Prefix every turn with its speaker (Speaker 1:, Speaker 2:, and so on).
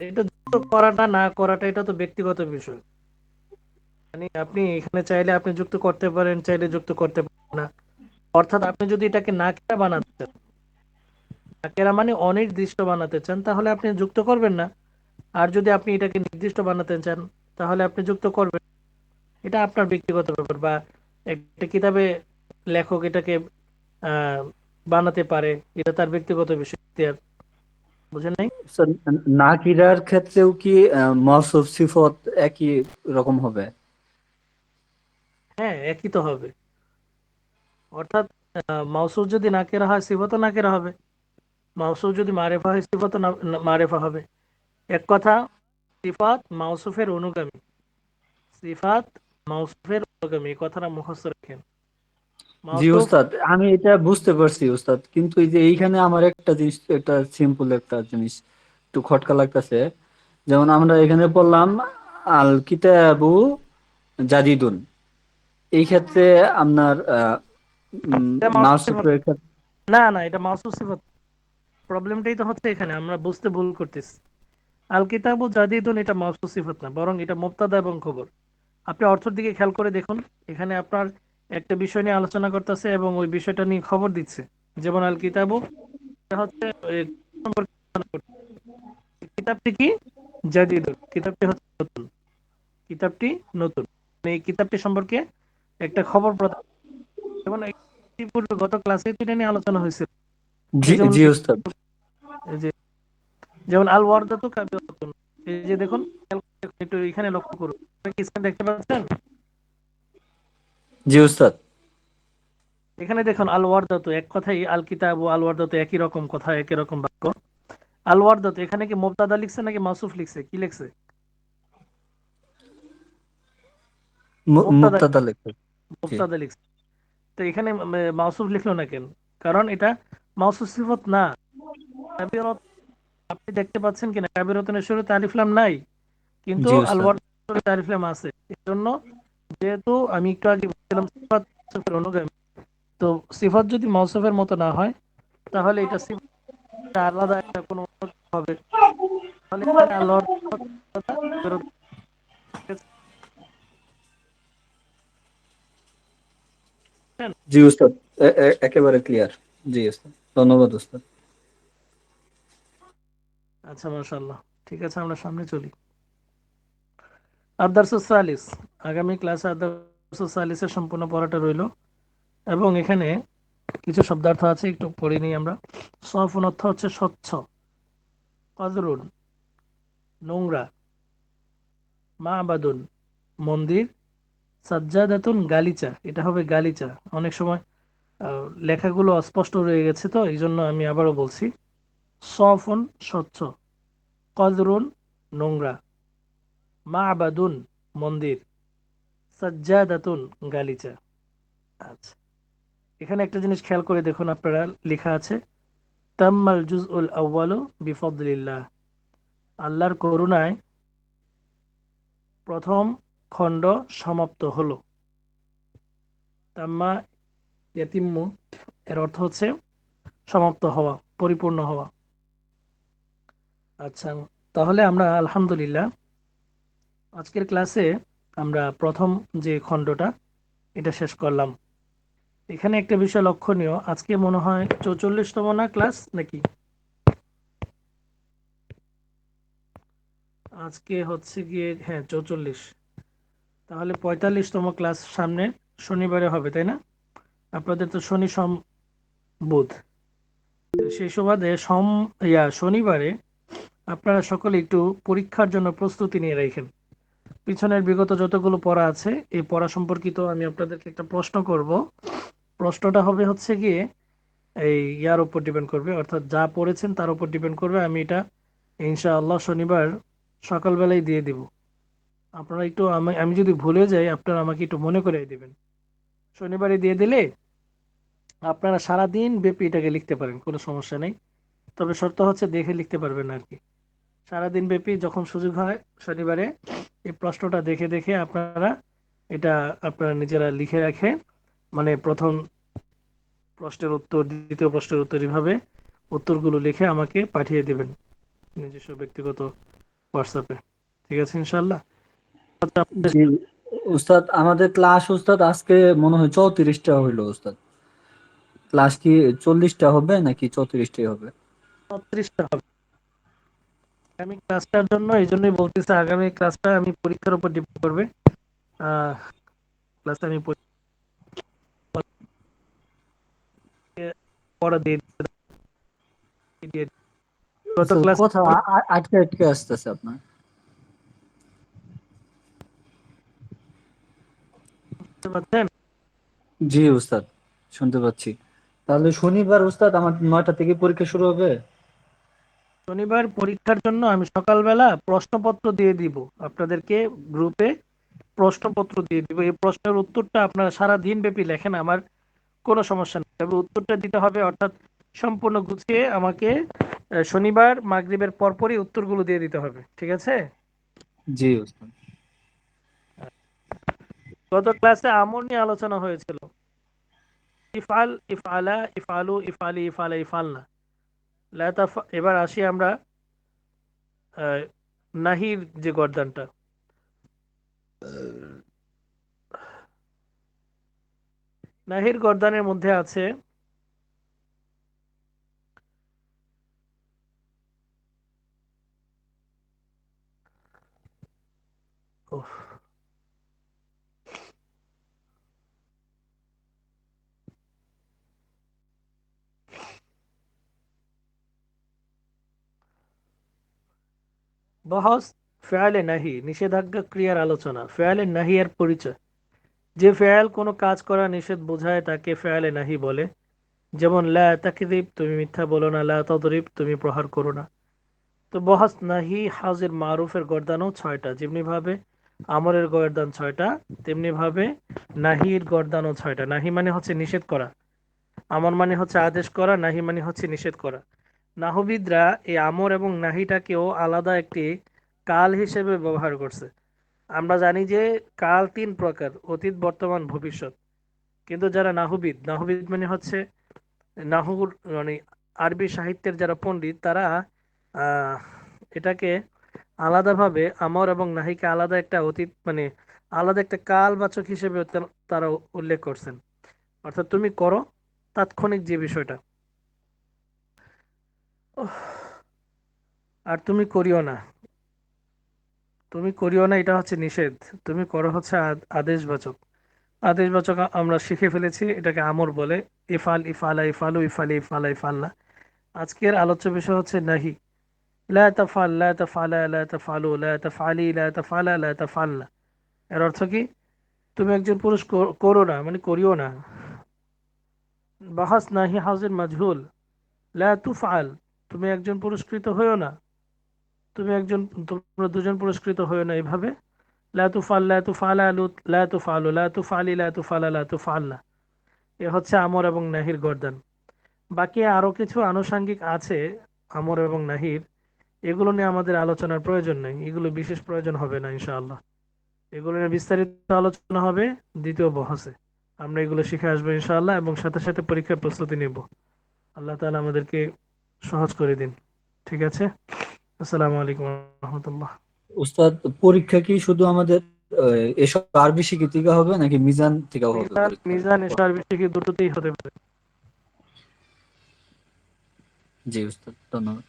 Speaker 1: এটা করাটা না করাটা এটা তো ব্যক্তিগত বিষয়। মানে আপনি এখানে চাইলে আপনি যুক্ত করতে পারেন, চাইলে যুক্ত করতে পারেন না। অর্থাৎ আপনি যদি এটাকে বানাতে চান মানে অনির্দিষ্ট বানাতে চান, তাহলে আপনি যুক্ত করবেন না। আর যদি আপনি এটাকে নির্দিষ্ট বানাতে চান, তাহলে আপনি যুক্ত করবেন। এটা আপনার ব্যক্তিগত ব্যাপার বা একটা কিতাবে লেখক এটাকে বানাতে পারে, এটা তার ব্যক্তিগত বিষয়। বুঝেন নাই?
Speaker 2: নাকিরার ক্ষেত্রেও কি আহ, মওসুফ সিফত একই রকম হবে?
Speaker 1: হ্যাঁ একই তো হবে। অর্থাৎ মাউসুফ যদি নাকেরা হয় সিফতও নাকেরা হবে। মাউসুফ যদি মারেফা হয় না- মারেফা হবে। এক কথা সিফাত মাউসুফের অনুগামী। সিফাত মাউসুফের অনুগামী কথাটা মুখস্থ রাখেন।
Speaker 2: জি উস্তাদ আমি এটা বুঝতে পারছি উস্তাদ কিন্তু এই যে এইখানে আমার একটা জিনিস একটা সিম্পল একটা জিনিস একটু খটকা লাগতেছে। যেমন আমরা এখানে পড়লাম আল কিতাবু জাদিদুন এই ক্ষেত্রে আপনার
Speaker 1: এটা না না এটা মাউসুফ সিফাত। প্রবলেমটাই তো হচ্ছে এখানে আমরা বুঝতে ভুল করতেছি। আল কিতাবু জাদিদুন এটা মাউসুফ সিফাত না বরং এটা মুবতাদা এবং খবর। আপনি অর্থের দিকে খেয়াল করে দেখুন এখানে আপনার একটা বিষয় নিয়ে আলোচনা করতেছে এবং ওই বিষয়টা নিয়ে খবর দিচ্ছে। যেমন আল কিতাবু হচ্ছে কিতাবটি কি? জাদিদুন কিতাবটি হচ্ছে নতুন। কিতাবটি নতুন। মানে এই কিতাবটি সম্পর্কে একটা খবর প্রদান যেমন পূর্বে গত ক্লাসে এটা নিয়ে আলোচনা হয়েছিল।
Speaker 2: জি
Speaker 1: যে যেমন আল ওয়ারদাতু কাবিরাতুন এই যে দেখুন একটু এখানে লক্ষ্য করুন। আপনি কি স্ক্রিন দেখতে পাচ্ছেন?
Speaker 2: জি উস্তাদ।
Speaker 1: এখানে দেখুন আল ওয়ারদাতু এক কথাই আল কিতাব ও আল ওয়ারদাতু একই রকম কথা একই রকম বাক্য। আল ওয়ারদাতু এখানে কি মুবতাদা লিখছে নাকি মাসুফ লিখছে? কি লিখছে? মুবতাদা।
Speaker 2: মুবতাদা লেখা
Speaker 1: মুবতাদা লিখছে। তো এখানে মাসুফ লিখলো না কেন? কারণ এটা মাসুফ সিফত না। কাবিরত আপনি দেখতে পাচ্ছেন কিনা? কাবিরতনের শুরুতে আলিফ লাম নাই। কিন্তু আল আছে। এজন্য যেহেতু আমি একটু আগে বলছিলাম সিফাত অনুগামী তো সিফাত যদি মাউসুফের মতো না হয় তাহলে এটা সিফাত আলাদা একটা কোনো হবে। তাহলে আল্লাহর
Speaker 2: জি উস্তাদ একেবারে ক্লিয়ার জি উস্তাদ ধন্যবাদ উস্তাদ
Speaker 1: আচ্ছা মাশাআল্লাহ। ঠিক আছে আমরা সামনে চলি। আদার্সুস সালিস, আগামী ক্লাসে আদার্সুস সালিসের সম্পূর্ণ পড়াটা রইল। এবং এখানে কিছু শব্দার্থ আছে, একটু পড়ে নিই আমরা। সফুন অর্থ হচ্ছে স্বচ্ছ কদরুন নোংরা, মা আবাদুন, মন্দির, সাজ্জাদাতুন গালিচা, এটা হবে গালিচা। অনেক সময় লেখাগুলো অস্পষ্ট রয়ে গেছে তো, এই জন্য আমি আবারও বলছি। সফুন স্বচ্ছ কদরুন নোংরা। মা আবাদুন মন্দির। সাজ্জাদাতুন, গালিচা। আচ্ছা। এখানে একটা জিনিস খেয়াল করে দেখুন আপনারা, লেখা আছে, তাম্মাল জুজউল আউয়ালু বিফদলিল্লাহ। আল্লাহর করুণায় প্রথম খণ্ড সমাপ্ত হলো। তাম্মা ইয়াতিম্মু, এর অর্থ হচ্ছে সমাপ্ত হওয়া, পরিপূর্ণ হওয়া। আচ্ছা তাহলে আমরা আলহামদুলিল্লাহ আজকের ক্লাসে আমরা প্রথম যে খণ্ডটা, এটা শেষ করলাম। এখানে একটা বিষয় লক্ষণীয়, আজকে মনে হয় চৌচল্লিশতম না ক্লাস নাকি? আজকে হচ্ছে গিয়ে হ্যাঁ চৌচল্লিশ। তাহলে পঁয়তাল্লিশতম ক্লাস সামনে শনিবারে হবে, তাই না? আপনাদের তো শনি সম বুধ। সেই সুবাদে সম, ইয়া, শনিবারে আপনারা সকলে একটু পরীক্ষার জন্য প্রস্তুতি নিয়ে রাখেন। পিছনের বিগত যতগুলো পড়া আছে, এই পড়া সম্পর্কিত আমি আপনাদেরকে একটা প্রশ্ন করব। প্রশ্নটা হবে হচ্ছে গিয়ে, এই ইয়ার উপর ডিপেন্ড করবে, অর্থাৎ যা পড়েছেন তার উপর ডিপেন্ড করবে, আমি এটা ইনশাআল্লাহ শনিবার সকালবেলায় দিয়ে দিব। আপনারা একটু আমি আমি যদি ভুলে যাই, আপনারা আমাকে একটু মনে করে দেবেন। শনিবারে দিয়ে দিলে আপনারা সারাদিন ব্যাপী এটাকে লিখতে পারেন, কোনো সমস্যা নেই। তবে শর্ত হচ্ছে দেখে লিখতে পারবেন আর কি। সারাদিন ব্যাপী যখন সুযোগ হয় শনিবারে এই প্রশ্নটা দেখে দেখে আপনারা এটা আপনারা নিজেরা লিখে রাখে মানে প্রথম প্রশ্নের উত্তর দ্বিতীয় প্রশ্নের উত্তর এভাবে উত্তরগুলো লিখে আমাকে পাঠিয়ে দেবেন নিজস্ব ব্যক্তিগত হোয়াটসঅ্যাপে ঠিক আছে ইনশাল্লাহ
Speaker 2: উস্তাদ আমাদের ক্লাস উস্তাদ আজকে মনে হয় চৌত্রিশটা হইল উস্তাদ। ক্লাস কি চল্লিশটা হবে নাকি চৌত্রিশটাই হবে?
Speaker 1: ছত্রিশটা হবে। আগামী ক্লাসটার জন্য এই জন্যই বলতেছি আগামী ক্লাসটা আমি পরীক্ষার উপর ডিপেন্ড করবে। ক্লাসটা আমি পড়া দিয়ে দিয়ে গত ক্লাস
Speaker 2: কথা আ- আ- আটকে আটকে আসতেছে আপনার?
Speaker 1: বুঝতে
Speaker 2: জি উস্তাদ শুনতে পাচ্ছি। তাহলে শনিবার উস্তাদ আমার নয়টা থেকে পরীক্ষা শুরু হবে?
Speaker 1: শনিবার পরীক্ষার জন্য আমি সকালবেলা প্রশ্নপত্র দিয়ে দিব। আপনাদেরকে গ্রুপে প্রশ্নপত্র দিয়ে দিব। এই প্রশ্নের উত্তরটা আপনারা সারা দিন ব্যাপী লেখেন আমার কোনো সমস্যা নেই। তবে উত্তরটা দিতে হবে অর্থাৎ সম্পূর্ণ গুছিয়ে আমাকে শনিবার মাগরিবের পরপরই উত্তরগুলো দিয়ে দিতে হবে। ঠিক আছে?
Speaker 2: জি
Speaker 1: গত ক্লাসে আমর নিয়ে আলোচনা হয়েছিল। ইফআল ইফআলা ইফআলু ইফআলি ইফআলা ইফআলনা লা তাফ- এবার আসি আমরা নাহির যে গর্দানটা। নাহির গর্দানের মধ্যে আছে উফ, বহস ফেয়ালে নাহি, নিষেধাজ্ঞা ক্রিয়ার আলোচনা, ফেয়ালে নাহি এর পরিচয়। যে ফেয়াল কোনো কাজ করা নিষেধ বোঝায় তাকে ফেয়ালে নাহি বলে। যেমন, লা তাকদিব, তুমি মিথ্যা বলো না, লা তদরিব, তুমি প্রহার করো না। তো বহাস নাহি হাজির মারুফের গর্দানও ছয়টা, যেমনি ভাবে আমরের গর্দান ছয়টা, তেমনি ভাবে নাহির গর্দানও ছয়টা। নাহি মানে হচ্ছে নিষেধ করা। আমার মানে হচ্ছে আদেশ করা, নাহি মানে হচ্ছে নিষেধ করা। নাহবিদরা এই আমর এবং নাহিটাকেও আলাদা একটি কাল হিসেবে ব্যবহার করছে। আমরা জানি যে কাল তিন প্রকার, অতীত, বর্তমান, ভবিষ্যৎ। কিন্তু যারা নাহবিদ নাহবিদ মানে হচ্ছে নাহুর মানে আরবি সাহিত্যের যারা পণ্ডিত, তারা এটাকে আলাদাভাবে আমর এবং নাহিকে আলাদা একটা অতীত মানে আলাদা একটা কালবাচক হিসেবে তারা উল্লেখ করছেন। অর্থাৎ তুমি করো তাৎক্ষণিক যে বিষয়টা। আর তুমি করিও না। তুমি করিও না, এটা হচ্ছে নিষেধ। তুমি করো হচ্ছে আদ- আদেশবাচক। আদেশবাচক আমরা শিখে ফেলেছি, এটাকে আমর বলে। ইফাল, ইফালা, ইফালু, ইফালি, ইফালা, ইফাল্লা। আজকের আলোচ্য বিষয় হচ্ছে নাহি। লা তাফাল, লা তাফালা, লা তাফালু, লা তাফালি, লা তাফালা, লা তাফালনা এর অর্থ কি? তুমি একজন পুরুষ কর- না মানে করিও না। বাহাস নাহি হাজির মাজহুল। লা তুফআল। তুমি একজন পুরস্কৃত হইও না। তুমি একজন, তোমরা দুজন পুরস্কৃত হইও না এইভাবে লা তুফাল, লা তুফালা, লু- লা তুফালু, লা তুফালি, লা তুফালা, লা তুফালনা। এ হচ্ছে আমর এবং নাহির গর্দান। বাকি আরও কিছু আনুষাঙ্গিক আছে আমর এবং নাহির। এগুলো নিয়ে আমাদের আলোচনার প্রয়োজন নেই। এগুলো বিশেষ প্রয়োজন হবে না, ইনশাআল্লাহ। এগুলো নিয়ে বিস্তারিত আলোচনা হবে দ্বিতীয় বহসে। আমরা এগুলো শিখে আসব, ইনশাআল্লাহ, এবং সাথে সাথে পরীক্ষার প্রস্তুতি নেব। আল্লাহ তাআলা আমাদেরকে সহজ করে দিন। ঠিক আছে? আসসালামু আলাইকুম রহমতুল্লাহ।
Speaker 2: উস্তাদ পরীক্ষা কি শুধু আমাদের এসব আরবি শিখে থেকে হবে নাকি মিজান থেকে হবে
Speaker 1: মিজান
Speaker 2: এসব
Speaker 1: আরবি এসব দুটোতেই হতে পারে।
Speaker 2: জি উস্তাদ ধন্যবাদ।